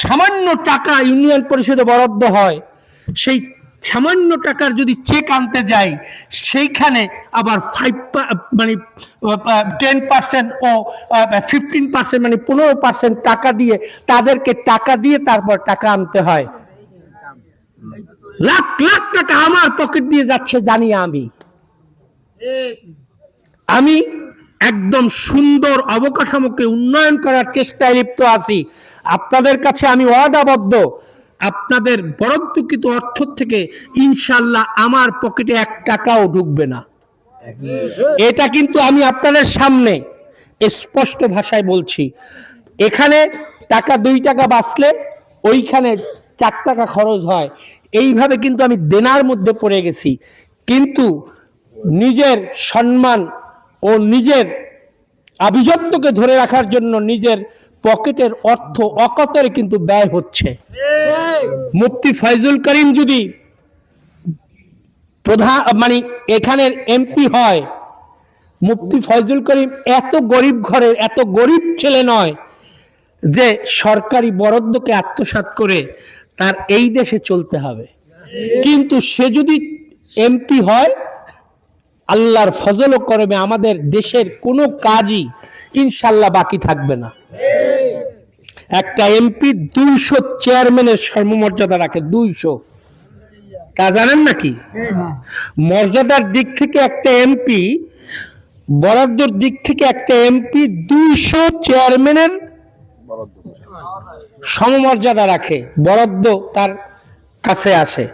সামান্য টাকা ইউনিয়ন পরিষদে বরাদ্দ হয়, সেই সামান্য টাকার যদি চেক আনতে যাই, সেইখানে আবার ফাইভ মানে টেন পার্সেন্ট ও ফিফটিন পার্সেন্ট মানে পনেরো পার্সেন্ট টাকা দিয়ে তাদেরকে টাকা দিয়ে তারপর টাকা আনতে হয়। লাখ লাখ টাকা আমার পকেট দিয়ে যাচ্ছে জানি আমি। আমি একদম সুন্দর অবকাঠামোকে উন্নয়ন করার চেষ্টায় লিপ্ত আছি। আপনাদের কাছে আমি ওয়াদাবদ্ধ। আপনাদের বরাদ্দকৃত অর্থ থেকে ইনশাল্লাহ আমার পকেটে এক টাকাও ঢুকবে না। এটা কিন্তু আমি আপনাদের সামনে স্পষ্ট ভাষায় বলছি। এখানে টাকা দুই টাকা বাঁচলে ওইখানে চার টাকা খরচ হয়। এইভাবে কিন্তু আমি দেনার মধ্যে পড়ে গেছি। কিন্তু নিজের সম্মান ও নিজের আভিজাত্যকে ধরে রাখার জন্য নিজের পকেটের অর্থ অকতরে কিন্তু ব্যয় হচ্ছে। মুফতি ফয়জুল করিম যদি প্রধান মানে এখানের এমপি হয়, মুফতি ফয়জুল করিম এত গরিব ঘরের, এত গরিব ছেলে নয় যে সরকারি বরাদ্দকে আত্মসাৎ করে তার এই দেশে চলতে হবে। কিন্তু সে যদি এমপি হয় আল্লাহর ফজল করবে আমাদের দেশের কোনো কাজই ইনশাল্লাহ বাকি থাকবে না। একটা এমপি দুইশো চেয়ারম্যানের সর্বমর্যাদা রাখে, দুইশো। তা জানেন নাকি? মর্যাদার দিক থেকে একটা এমপি, বরাদ্দর দিক থেকে একটা এমপি দুইশো চেয়ারম্যানের সমমর্যাদা রাখে, বরাদ্দ তার কাছে আসে।